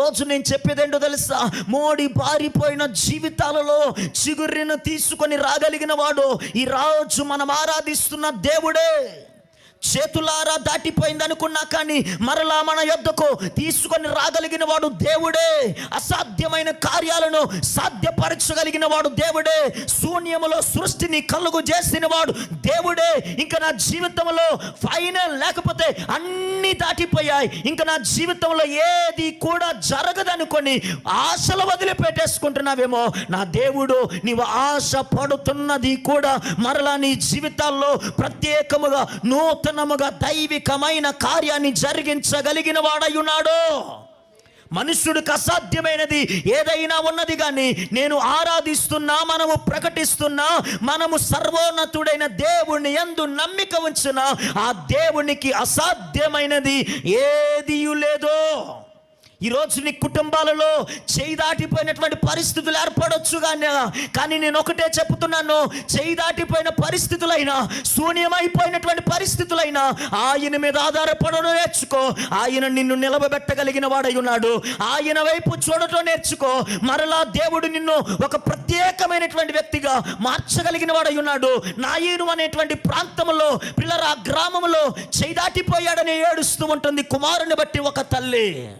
రోజు నేను చెప్పేదేంటో తెలుసా? మోడి పారిపోయిన జీవితాలలో చిగురిని తీసుకొని రాగలిగిన వాడు ఈ రాజు మనం ఆరాధిస్తున్న దేవుడే. చేతులారా దాటిపోయింది అనుకున్నా కానీ మరలా మన యొద్దకు తీసుకొని రాగలిగిన వాడు దేవుడే. అసాధ్యమైన కార్యాలను సాధ్యపరచగలిగిన వాడు దేవుడే. శూన్యములో సృష్టిని కలుగు చేసిన వాడు దేవుడే. ఇంకా నా జీవితంలో ఫైనల్ లేకపోతే అన్నీ దాటిపోయాయి. ఇంకా నా జీవితంలో ఏది కూడా జరగదనుకొని ఆశలు వదిలిపెట్టేసుకుంటున్నావేమో. నా దేవుడు నీవు ఆశ పడుతున్నది కూడా మరలా నీ జీవితాల్లో ప్రత్యేకముగా నూతన నూతనముగా దైవికమైన కార్యాన్ని జరిగించగలిగిన వాడై ఉన్నాడు మనుష్యుడికి అసాధ్యమైనది ఏదైనా ఉన్నది కానీ నేను ఆరాధిస్తున్నా మనము ప్రకటిస్తున్నా మనము సర్వోన్నతుడైన దేవుణ్ణి ఎందు నమ్మిక ఉంచిన ఆ దేవునికి అసాధ్యమైనది ఏది లేదో. ఈరోజు నీ కుటుంబాలలో చేయి దాటిపోయినటువంటి పరిస్థితులు ఏర్పడొచ్చు కానీ కానీ నేను ఒకటే చెప్తున్నాను చేయి దాటిపోయిన పరిస్థితులైనా శూన్యమైపోయినటువంటి పరిస్థితులైనా ఆయన మీద ఆధారపడడం నేర్చుకో. ఆయన నిన్ను నిలబెట్టగలిగిన వాడై ఉన్నాడు. ఆయన వైపు చూడటం నేర్చుకో. మరలా దేవుడు నిన్ను ఒక ప్రత్యేకమైనటువంటి వ్యక్తిగా మార్చగలిగిన వాడై ఉన్నాడు. నాయను అనేటువంటి ప్రాంతంలో పిల్లల ఆ గ్రామంలో చేయి దాటిపోయాడని ఏడుస్తూ ఉంటుంది కుమారుని బట్టి ఒక తల్లి.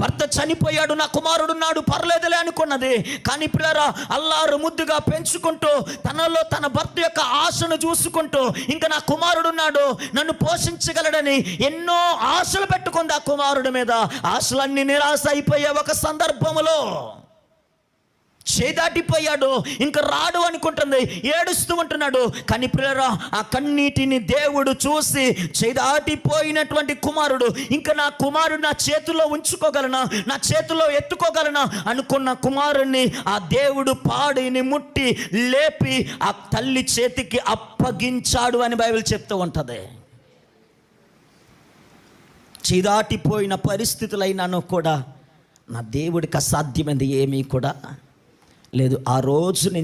భర్త చనిపోయాడు నా కుమారుడున్నాడు పర్లేదులే అనుకున్నది. కానీ పిల్లరా అల్లారు ముద్దుగా పెంచుకుంటూ తనలో తన భర్త యొక్క ఆశను చూసుకుంటూ ఇంకా నా కుమారుడున్నాడు నన్ను పోషించగలడని ఎన్నో ఆశలు పెట్టుకుంది ఆ కుమారుడి మీద. ఆశలన్నీ నిరాశ అయిపోయే ఒక సందర్భములో చేదాటిపోయాడు ఇంకా రాడు అనుకుంటుంది ఏడుస్తూ ఉంటున్నాడు. కానీ పిల్లరా ఆ కన్నీటిని దేవుడు చూసి చేదాటిపోయినటువంటి కుమారుడు ఇంకా నా కుమారుడు నా చేతిలో ఉంచుకోగలనా నా చేతిలో ఎత్తుకోగలనా అనుకున్న కుమారుణ్ణి ఆ దేవుడు పాడిని ముట్టి లేపి ఆ తల్లి చేతికి అప్పగించాడు అని బైబిల్ చెప్తూ ఉంటుంది. చేదాటిపోయిన పరిస్థితులైనాను కూడా నా దేవుడికి అసాధ్యమైంది ఏమీ కూడా. లేదు ఆ రోజు నుంచి